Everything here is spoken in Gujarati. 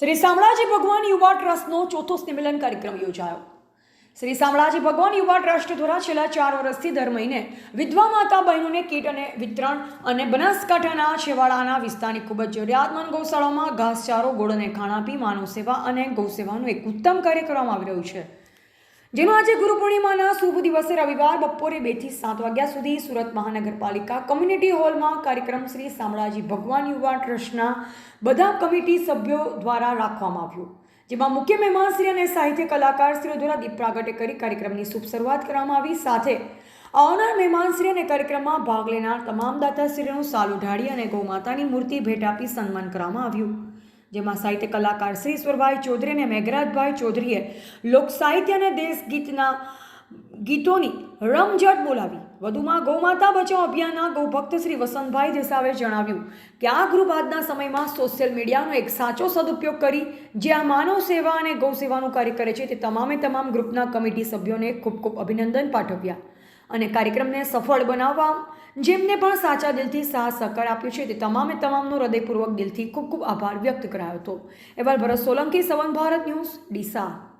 શ્રી શામળાજી ભગવાન યુવા ટ્રસ્ટનો ચોથો સંમેલન કાર્યક્રમ યોજાયો. શ્રી શામળાજી ભગવાન યુવા ટ્રસ્ટ દ્વારા છેલ્લા ચાર વર્ષથી દર મહિને વિધવા માતા બહેનોને કીટ અને વિતરણ અને બનાસકાંઠાના છેવાડાના વિસ્તારની ખૂબ જ જરૂરિયાતમંદ ગૌશાળામાં ઘાસચારો, ગોળ અને ખાણા પી માનવ સેવા અને ગૌસેવાનું એક ઉત્તમ કાર્ય કરવામાં આવી રહ્યું છે. જેમાં આજે ગુરુ પૂર્ણિમાના શુભ દિવસે રવિવાર બપોરે બેથી સાત વાગ્યા સુધી સુરત મહાનગરપાલિકા કમ્યુનિટી હોલમાં કાર્યક્રમ શ્રી શામળાજી ભગવાન યુવા ટ્રસ્ટના બધા કમિટી સભ્યો દ્વારા રાખવામાં આવ્યો. જેમાં મુખ્ય મહેમાન શ્રી અને સાહિત્ય કલાકાર શ્રીઓ દ્વારા દીપ પ્રાગટ્ય કરી કાર્યક્રમની શુભ શરૂઆત કરવામાં આવી. સાથે આવનાર મહેમાન શ્રી અને કાર્યક્રમમાં ભાગ લેનાર તમામ દાતાશ્રીઓનું સાલ ઉઢાડી અને ગૌમાતાની મૂર્તિ ભેટ આપી સન્માન કરવામાં આવ્યું. જેમાં સાહિત્ય કલાકાર શ્રી ઈશ્વરભાઈ ચૌધરી અને મેઘરાજભાઈ ચૌધરીએ લોકસાહિત્ય અને અને દેશગીતના ગીતોની રમઝટ બોલાવી. વધુમાં ગૌમાતા બચાવ અભિયાનના ગૌભક્ત શ્રી વસંતભાઈ દેસાવે જણાવ્યું કે આ ગ્રુપ આજના સમયમાં સોશિયલ મીડિયાનો એક સાચો સદુપયોગ કરી, જે આ માનવ સેવા અને ગૌ સેવાનું કાર્ય કરે છે, તે તમામે તમામ ગ્રુપના કમિટી સભ્યોને ખૂબ ખૂબ અભિનંદન પાઠવ્યા. અને કાર્યક્રમને સફળ બનાવવા જેમને પણ સાચા દિલથી સાથ સહકાર આપ્યો છે તે તમામે તમામનો હૃદયપૂર્વક દિલથી ખૂબ ખૂબ આભાર વ્યક્ત કરાયો હતો. એવા ભરત સોલંકી, સવન ભારત ન્યૂઝ, ડીસા.